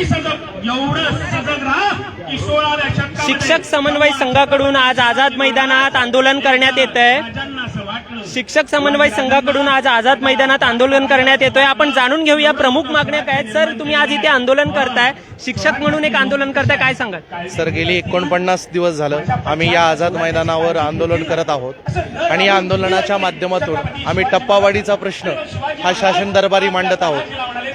तुम्ही सजग एवढं सजग राहा की सोळाव्या शिक्षक समन्वय संघाकडून आज आझाद मैदानात आंदोलन करण्यात येत आहे. शिक्षक समन्वय संघाकडून आज आझाद मैदानात आंदोलन करण्यात येतोय. आपण जाणून घेऊया प्रमुख मागण्या काय आहेत. सर तुम्ही आज इथे आंदोलन करताय. शिक्षक म्हणून एक आंदोलन करताय काय सांगाल? सर गेली एकोणपन्नास दिवस झालं आम्ही या आझाद मैदानावर आंदोलन करत आहोत. आणि या आंदोलनाच्या माध्यमातून आम्ही टप्पावाढीचा प्रश्न हा शासन दरबारी मांडत आहोत.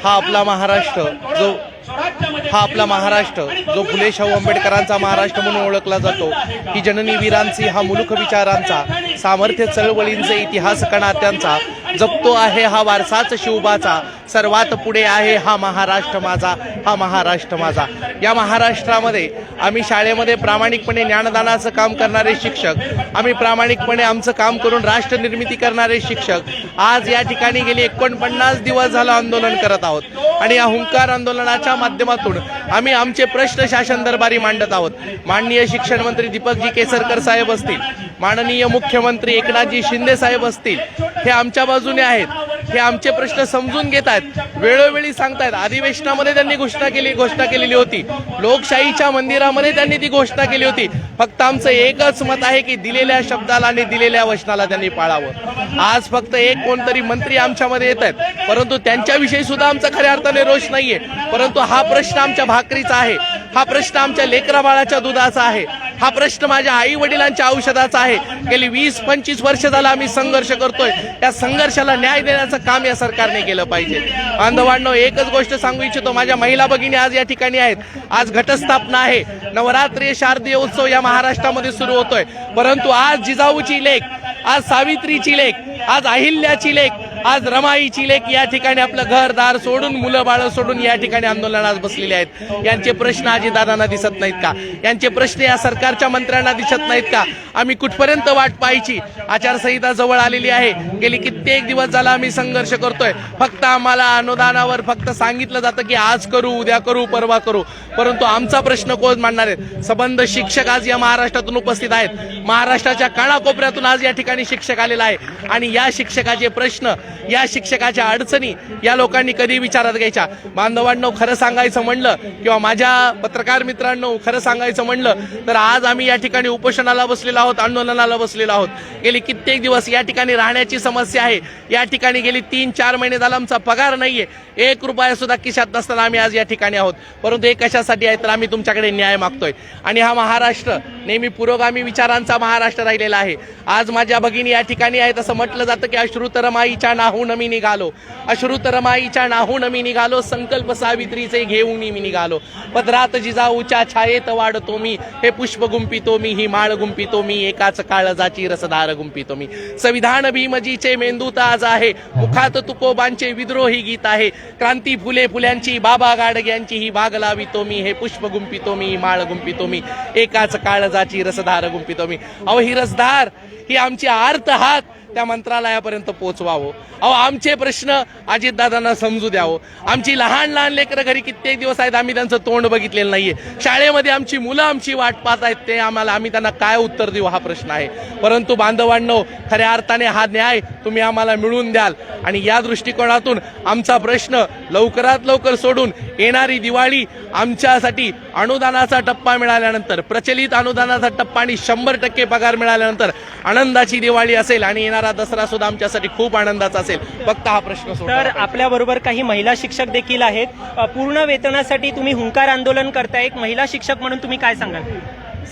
हा आपला महाराष्ट्र जो हा आपला महाराष्ट्र जो फुले शाहू आंबेडकरांचा महाराष्ट्र म्हणून ओळखला जातो. ही जननी वीरांची हा मुलुख विचारांचा सामर्थ्य चळवळींचे इतिहास कणात्यांचा जपतो आहे हा वारसाच शिवबाचा सर्वात पुढे आहे हा महाराष्ट्र माझा हा महाराष्ट्र माझा. या महाराष्ट्रामध्ये आम्ही शाळेमध्ये प्रामाणिकपणे ज्ञानदानाचं काम करणारे शिक्षक आम्ही प्रामाणिकपणे आमचं काम करून राष्ट्र निर्मिती करणारे शिक्षक आज या ठिकाणी गेले एकोणपन्नास दिवस झालं आंदोलन करत आहोत. आणि या हुंकार आंदोलनाच्या माध्यमातून आम्ही आमचे प्रश्न शासन दरबारी मांडत आहोत. माननीय शिक्षण मंत्री दीपकजी केसरकर साहेब असतील माननीय मुख्यमंत्री एकनाथजी शिंदे साहेब असतील हे आमच्या बाजूने आहेत. हे आमचे प्रश्न समजून घेत आहेत. वेळोवेळी सांगतायत. अधिवेशनामध्ये त्यांनी घोषणा केली घोषणा केलेली होती. लोकशाहीच्या मंदिरामध्ये त्यांनी ती घोषणा केली होती. फक्त आमचं एकच मत आहे की दिलेल्या शब्दाला आणि दिलेल्या वचनाला त्यांनी पाळावं. आज फक्त एक कोणतरी मंत्री आमच्यामध्ये येत आहेत. परंतु त्यांच्याविषयी सुद्धा आमचा खऱ्या अर्थाने रोष नाहीये. परंतु हा प्रश्न आमच्या भाकरीचा आहे. हा प्रश्न आमच्या लेकराबाळाच्या दुधाचा आहे. हा प्रश्न माझ्या आई वडिलांच्या औषधाचा आहे. गेली वीस पंचवीस वर्ष झाला आम्ही संघर्ष करतोय. त्या संघर्षाला न्याय देण्याचं काम या सरकारने केलं पाहिजे. बांधवांनो एकच गोष्ट सांगू इच्छितो. माझ्या महिला भगिनी आज या ठिकाणी आहेत. आज घटस्थापना आहे. नवरात्री शारदीय उत्सव या महाराष्ट्रामध्ये सुरू होतोय. परंतु आज जिजाऊची लेख आज सावित्रीची लेख आज अहिल्याची लेख आज रमाईची लेख या ठिकाणी आपलं घरदार सोडून मुलं बाळ सोडून या ठिकाणी आंदोलनात बसलेले आहेत. यांचे प्रश्न अजितदादांना दिसत नाहीत का? यांचे प्रश्न या सरकारच्या मंत्र्यांना दिसत नाहीत का? आम्ही कुठपर्यंत वाट पाहायची? आचारसंहिता जवळ आलेली आहे. गेली कित्येक दिवस झाला आम्ही संघर्ष करतोय. फक्त आम्हाला अनुदानावर फक्त सांगितलं जातं की आज करू उद्या करू परवा करू. परंतु आमचा प्रश्न कोण मांडणार आहेत संबंध शिक्षक आज या महाराष्ट्रातून उपस्थित आहेत. महाराष्ट्राच्या कानाकोपऱ्यातून आज या ठिकाणी शिक्षक आलेला आहे. आणि या शिक्षकाचे प्रश्न या शिक्षकाच्या अडचणी या लोकांनी कधी विचारात घ्यायच्या? बांधवांनो खरं सांगायचं म्हणलं किंवा माझ्या पत्रकार मित्रांनो खरं सांगायचं म्हणलं तर आज आम्ही या ठिकाणी उपोषणाला बसलेलो आहोत आंदोलनाला बसलेलो आहोत. गेली कित्येक दिवस या ठिकाणी राहण्याची समस्या आहे. या ठिकाणी गेली तीन चार महिने झाला आमचा पगार नाहीये. एक रुपया सुद्धा खिशात नसताना आम्ही आज या ठिकाणी आहोत. परंतु हे कशासाठी आहे तर आम्ही तुमच्याकडे न्याय मागतोय. आणि हा महाराष्ट्र नेहमी पुरोगामी विचारांचा महाराष्ट्र राहिलेला आहे. आज माझ्या भगिनी या ठिकाणी आहेत असं म्हटलं जातं की अश्रुतरमाईच्या नाहून मी निघालो. अश्रुतरमाईच्या नाहून मी निघालो. संकल्प सावित्रीचे घेऊन मी निघालो. पदरात जिजाऊच्या छायेत वाढतो मी. हे पुष्प गुंपितो मी ही माळ गुंपितो मी एकाच काळजाची रसदार गुंपितो मी. संविधान भीमजीचे मेंदूत आज आहे. मुखात तुकोबांचे विद्रोही गीत आहे. क्रांती फुले फुल्यांची बाबा गाडग्यांची ही बाग लावितो मी. हे पुष्प गुंपितो मी ही माळ गुंपितो मी. एकाच काळजाची रसधार गुंपितो मी. अहो ही रसधार ही आमची आर्त हात त्या मंत्रालयापर्यंत पोहोचवावं. अहो आमचे प्रश्न अजितदादांना समजू द्यावं. आमची लहान लहान लेकरं घरी कित्येक दिवस आहेत आम्ही त्यांचं तोंड बघितलेलं नाहीये. शाळेमध्ये आमची मुलं आमची वाट पाहत आहेत ते आम्हाला आम्ही त्यांना काय उत्तर देऊ हा प्रश्न आहे. परंतु बांधवांनो खऱ्या अर्थाने हा न्याय तुम्ही आम्हाला मिळवून द्याल. आणि या दृष्टिकोनातून आमचा प्रश्न लवकरात लवकर सोडून येणारी दिवाळी आमच्यासाठी अनुदानाचा टप्पा मिळाल्यानंतर प्रचलित अनुदानाचा टप्पा आणि शंभर टक्के पगार मिळाल्यानंतर आनंदाची दिवाळी असेल आणि येणार दसरा सुद्धा आमच्यासाठी खूप आनंदाचा असेल. फक्त हा प्रश्न तर सोडा आपल्या बरोबर काही महिला शिक्षक देखील आहेत. पूर्ण वेतनासाठी तुम्ही हुंकार आंदोलन करताय. एक महिला शिक्षक म्हणून तुम्ही काय सांगाल?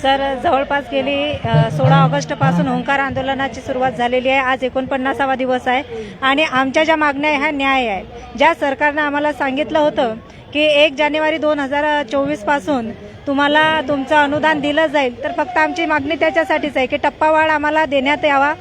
सर जवळपास गेली सोळा ऑगस्टपासून ओंकार आंदोलनाची सुरुवात झालेली आहे. आज एकोणपन्नासावा दिवस आहे. आणि आमच्या ज्या मागण्या आहे ह्या न्याय आहे. ज्या सरकारनं आम्हाला सांगितलं होतं की एक जानेवारी दोन हजार चोवीसपासून तुम्हाला तुमचं अनुदान दिलं जाईल तर फक्त आमची मागणी त्याच्यासाठीच आहे की टप्पावाढ आम्हाला देण्यात यावा.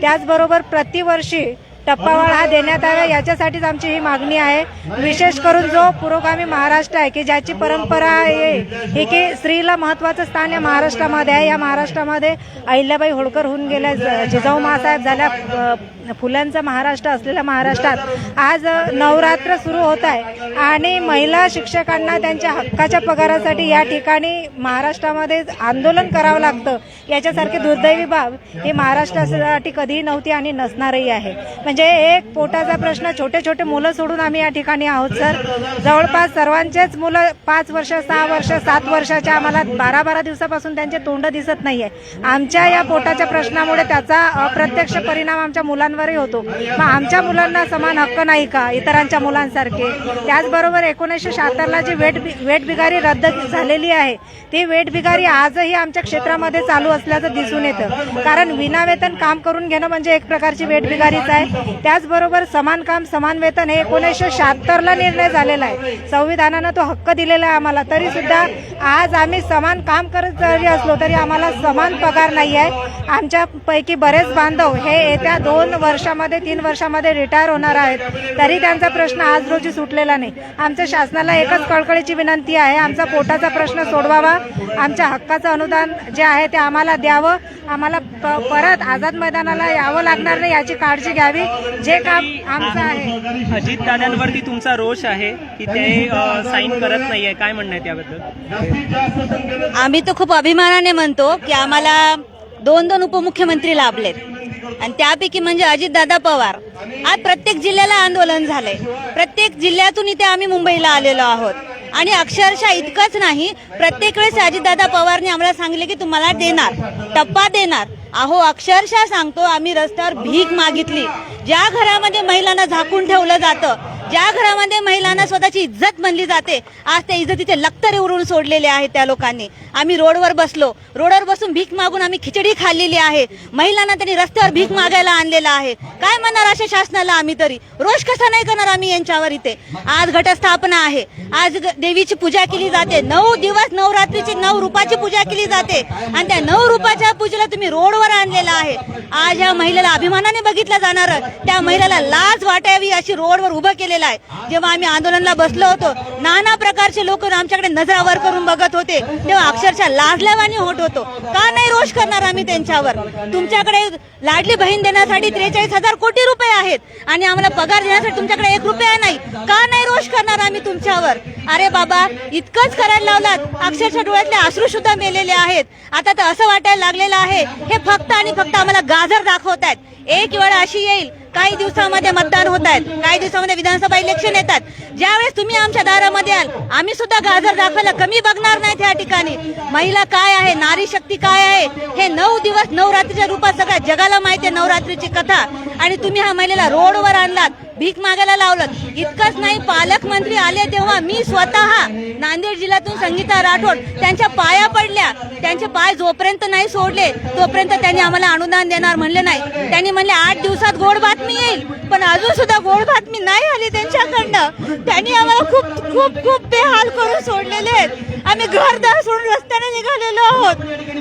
त्याचबरोबर प्रतिवर्षी टप्पावाढ हा देण्यात यावा याच्यासाठीच आमची ही मागणी आहे. विशेष करून जो पुरोगामी महाराष्ट्र आहे की ज्याची परंपरा आहे ही की स्त्रीला महत्वाचं स्थान या महाराष्ट्रामध्ये आहे. या महाराष्ट्रामध्ये अहिल्याबाई होळकर होऊन गेल्या ज- जिजाऊ मासाहेब झाल्या फुलांचा महाराष्ट्र असलेल्या महाराष्ट्रात आज नवरात्र सुरू होत आहे. आणि महिला शिक्षकांना त्यांच्या हक्काच्या पगारासाठी या ठिकाणी महाराष्ट्रामध्ये आंदोलन करावं लागतं. याच्यासारखे दुर्दैवी बाब ही महाराष्ट्रासाठी कधीही नव्हती आणि नसणारही आहे. म्हणजे एक पोटाचा प्रश्न छोटे छोटे मुलं सोडून आम्ही या ठिकाणी आहोत सर. जवळपास सर्वांचेच मुलं पाच वर्ष सहा वर्ष सात वर्षाच्या आम्हाला बारा बारा दिवसापासून त्यांचे तोंड दिसत नाहीये. आमच्या या पोटाच्या प्रश्नामुळे त्याचा अप्रत्यक्ष परिणाम आमच्या मुलांवरही होतो. मग आमच्या मुलांना समान हक्क नाही का इतरांच्या मुलांसारखे? त्याचबरोबर एकोणीसशे शहात्तरला जी वेट वेट बिगारी रद्द झालेली आहे ती वेट बिगारी आजही आमच्या क्षेत्रामध्ये चालू असल्याचं दिसून येतं. कारण विनावेतन काम करून घेणं म्हणजे एक प्रकारची वेट बिगारीच आहे. त्याचबरोबर समान काम समान वेतन हे एकोणीसशे शहात्तरला निर्णय झालेला आहे. संविधानानं तो हक्क दिलेला आहे आम्हाला. तरी सुद्धा आज आम्ही समान काम करत जरी असलो तरी आम्हाला समान पगार नाही आहे. आमच्यापैकी बरेच बांधव हे येत्या दोन वर्षामध्ये तीन वर्षामध्ये रिटायर होणार आहेत. तरी त्यांचा प्रश्न आज रोजी सुटलेला नाही. आमच्या शासनाला एकच कळकळीची विनंती आहे. आमचा पोटाचा प्रश्न सोडवावा. आमच्या हक्काचं अनुदान जे आहे ते आम्हाला द्यावं. आम्हाला प- परत आझाद मैदानाला यावं लागणार नाही याची काळजी घ्यावी. जे काम आमचं आहे. अजित दादांवरती तुमचा रोष आहे की ते साईन करत नाहीये. काय म्हणणं आहे त्याबद्दल? आम्ही तर खूप अभिमानाने म्हणतो की आम्हाला दोन दोन उपमुख्यमंत्री लाभलेत. आणि त्यापैकी म्हणजे अजितदादा पवार. आज प्रत्येक जिल्ह्याला आंदोलन झालंय. प्रत्येक जिल्ह्यातून इथे आम्ही मुंबईला आलेलो आहोत. आणि अक्षरशः इतकंच नाही प्रत्येक वेळेस अजितदादा पवारने आम्हाला सांगितले की तुम्हाला देणार टप्पा देणार. अहो अक्षरशः सांगतो आम्ही रस्त्यावर भीक मागितली. ज्या घरामध्ये महिलांना झाकून ठेवलं जातं ज्या घरामध्ये महिलांना स्वतःची इज्जत म्हणली जाते आज त्या इज्जतीचे लक्तरे उरून सोडलेले आहेत त्या लोकांनी. आम्ही रोडवर बसलो. रोडवर बसून भीक मागून आम्ही खिचडी खाल्लेली आहे. महिलांना त्यांनी रस्त्यावर भीक मागायला आणलेलं आहे. काय म्हणणार अशा शासनाला आम्ही तरी? रोष कसा नाही करणार आम्ही यांच्यावर इथे? आज घटस्थापना आहे. आज ग- देवीची पूजा केली जाते. नऊ दिवस नवरात्रीची नऊ रूपाची पूजा केली जाते. आणि त्या नऊ रूपाच्या पूजेला तुम्ही रोडवर आणलेला आहे. आज ह्या महिलेला अभिमानाने बघितलं जाणार. त्या महिलेला लाज वाटावी अशी रोडवर उभं केलेलं आहे. जेव्हा आम्ही आंदोलनाला बसलो होतो नाना प्रकारचे लोक आमच्याकडे नजरावर करून बघत होते. तेव्हा अक्षरशः लाजल्यावानी होत होतो. का नाही रोष करणार आम्ही त्यांच्यावर? तुमच्याकडे लाडली बहीण देण्यासाठी त्रेचाळीस हजार कोटी रुपये आहेत आणि आम्हाला पगार देण्यासाठी तुमच्याकडे एक रुपया नाही. का नाही रोष करणार आम्ही तुमच्यावर? अरे बाबा इतकंच करायला लावलात. अक्षरशः डोळ्यातले अश्रू सुद्धा मेलेले आहेत. आता तर असं वाटायला लागलेलं आहे. हे फक्त आणि फक्त आम्हाला गाजर दाखवत आहेत एक वेळ अशी येईल काही दिवसामध्ये मतदान होत आहेत. काही दिवसामध्ये विधानसभा इलेक्शन येतात. ज्यावेळेस तुम्ही आमच्या दारामध्ये याल आम्ही सुद्धा गाजर दाखवायला कमी बघणार नाही त्या ठिकाणी. महिला काय आहे? नारी शक्ती काय आहे? हे नऊ दिवस नवरात्रीच्या रूपात सगळ्या जगाला माहिती आहे नवरात्रीची कथा. आणि तुम्ही ह्या महिलेला रोडवर आणलात. भीक मागायला लावलं. इतकंच नाही पालकमंत्री आले तेव्हा मी स्वतः नांदेड जिल्ह्यातून संगीता राठोड त्यांच्या पाया पडल्या. त्यांचे पाय जोपर्यंत नाही सोडले तोपर्यंत त्यांनी आम्हाला अनुदान देणार म्हणले नाही. त्यांनी म्हणले आठ दिवसात गोड बातमी येईल पण अजून सुद्धा गोड बातमी नाही आली त्यांच्याकडनं. त्यांनी आम्हाला खूप खूप खूप बेहाल करून सोडलेले आहेत. आम्ही घरदार सोडून रस्त्याने निघालेलो आहोत.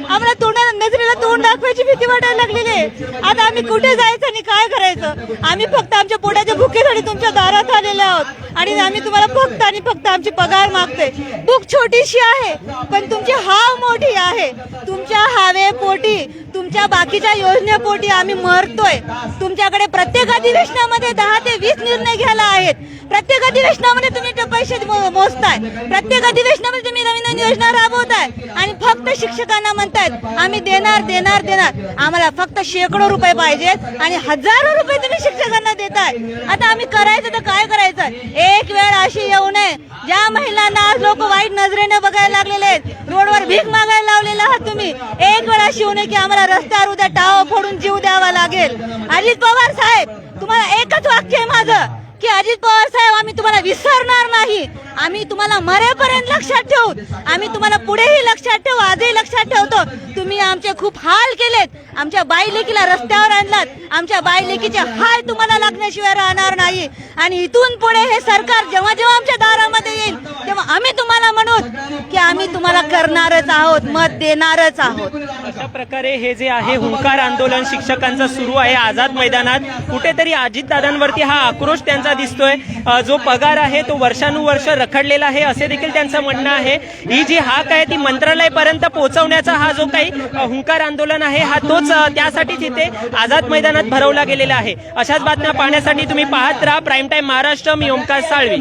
आम्हाला तोंडा नजरेला तोंड दाखवायची भीती वाटायला लागलेली आहे. आता आम्ही कुठे जायचं आणि काय करायचं? आम्ही फक्त आमच्या पोटाच्या भुकेसाठी तुमच्या दारात आलेले आहोत. आणि आम्ही तुम्हाला फक्त आणि फक्त आमची पगार मागते भूक छोटीशी आहे पण तुमची हाव मोठी आहे. तुमच्या हावे पोटी तुमच्या बाकीच्या योजनेपोटी आम्ही मरतोय. तुमच्याकडे प्रत्येक अधिवेशनामध्ये दहा ते वीस निर्णय घ्यायला आहेत. प्रत्येक अधिवेशनामध्ये तुम्ही ते पैसे मो- मोजताय. प्रत्येक अधिवेशनामध्ये तुम्ही नवीन नवीन योजना राबवताय. आणि फक्त शिक्षकांना म्हणतायत आम्ही देणार देणार देणार. आम्हाला फक्त शेकडो रुपये पाहिजेत आणि हजारो रुपये तुम्ही शिक्षकांना देताय. आता आम्ही करायचं तर काय करायचं? एक वेळ अशी येऊ नये. ज्या महिलांना आज लोक वाईट नजरेने बघायला लागलेले आहेत रोडवर भीक मागायला लावलेला आहात तुम्ही. एक अनेक वेळा येऊ नये की आम्हाला रस्त्यावर उद्या टाव फोडून जीव द्यावा लागेल. अजित पवार साहेब तुम्हाला एकच वाक्य आहे माझं की अजित पवार साहेब आम्ही तुम्हाला विसरणार नाही. आम्ही तुम्हाला मरेपर्यंत लक्षात ठेवू. आम्ही तुम्हाला पुढेही लक्षात ठेवू आजही लक्षात ठेवतो. तुम्ही आमचे खूप हाल केलेत. आमच्या बाई लेकीला रस्त्यावर आणलात. आमच्या बाई लेकीचे हाल तुम्हाला लागण्याशिवाय राहणार नाही. आणि इथून पुढे हे सरकार जेव्हा जेव्हा आमच्या दारामध्ये येईल तेव्हा आम्ही तुम्हाला म्हणू की आम्ही तुम्हाला करणारच आहोत मत देणारच आहोत. अशा प्रकारे हे जे आहे हुंकार आंदोलन शिक्षकांचं सुरू आहे आझाद मैदानात. कुठेतरी अजितदादांवरती हा आक्रोश त्यांचा दिसतोय. जो पगार आहे तो वर्षानुवर्ष रखडलेला आहे असे देखील त्यांचं म्हणणं आहे. ही जी हाक आहे ती मंत्रालयापर्यंत पोहोचवण्याचा हा जो काही हुंकार आंदोलन आहे हा तोच त्यासाठीच इथे आझाद मैदानात भरवला गेलेला आहे. अशाच बातम्या पाहण्यासाठी तुम्ही पाहत राहा. प्राईम टाईम महाराष्ट्र मी ओमकार साळवी.